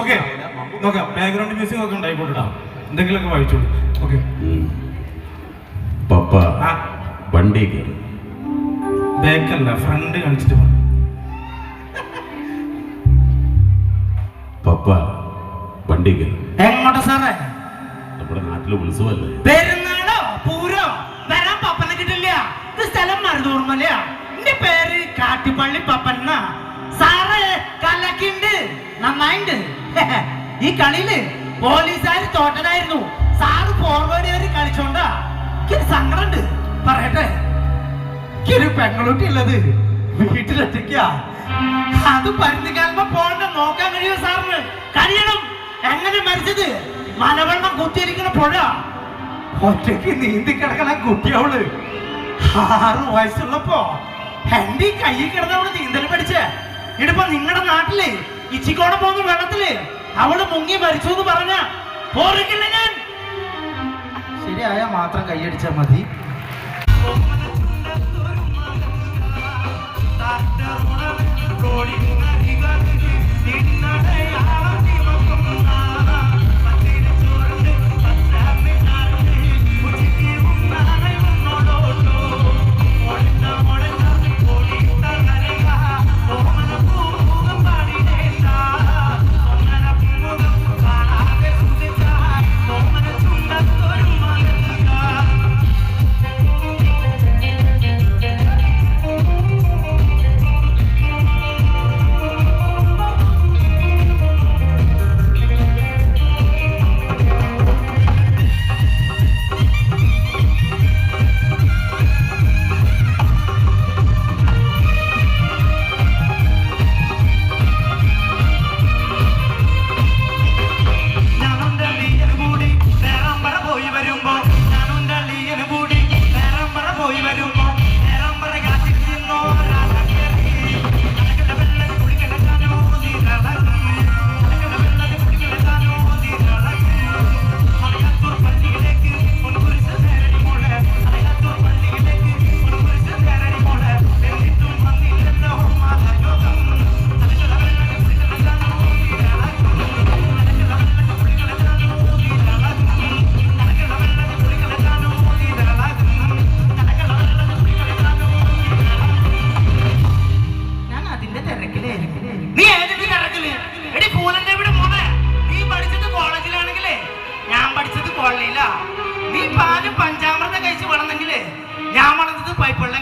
Okay നോക്കാം background music ഒക്കെ ഉണ്ടായിക്കോട്ടെ എന്തെങ്കിലുമൊക്കെ വായിച്ചോളൂ. ഓക്കെ. പപ്പ വണ്ടി ബാക്കല്ല ഫ്രണ്ട് കാണിച്ചിട്ട് പപ്പ വണ്ടി എങ്ങോട്ടാ സാറേ? നമ്മുടെ നാട്ടിലെ ഉത്സവമല്ലേ പെരുന്നാളോ? പൂരോ? വരാൻ പപ്പനെ കിട്ടില്ല. ഇത് സ്ഥലം മരുതൂർമല എന്റെ പേര് കാട്ടിപ്പള്ളി പപ്പന്ന സാറ് കലക്കിണ്ട്. നന്നായിണ്ട്. ഈ കളിയിൽ പോലീസുകാർ തോറ്റനായിരുന്നു സാറ് ഫോർവേഡ് കയറി കളിച്ചോണ്ടാ. എനിക്ക് സങ്കടമുണ്ട്. പറയട്ടെ? എനിക്കൊരു പെങ്ങളൂട്ടി ഉള്ളത് വീട്ടിലെത്തിക്ക. അത് പരുത്തിക്കാലുമ്പോ പോണ്ട നോക്കാൻ കഴിയുമോ സാറിന്? കഴിയണം. എങ്ങനെ മരിച്ചത്? മലവെള്ളം കുത്തിയിരിക്കണ പുഴ. ഒറ്റയ്ക്ക് നീന്തി കിടക്കണ കുട്ടിയവൾ ആറ് വയസ്സുള്ളപ്പോ എന്റെ കയ്യിൽ കിടന്നവൾ നീന്തൽ പഠിച്ചേ. ഇടിപ്പോ നിങ്ങളുടെ നാട്ടിൽ ഇച്ചിക്കോണം പോകുന്ന വെള്ളത്തിൽ. അവൾ മുങ്ങി മരിച്ചു എന്ന് പറഞ്ഞ. പോറിക്കില്ല ഞാൻ. ശരിയായ മാത്രം കൈയടിച്ചാ മതി. കോളനിയിലാ നീ പാൽ പഞ്ചാമൃതം കഴിച്ച് വളർന്നെങ്കിലേ ഞാൻ വളർന്നത് പൈപ്പുള്ള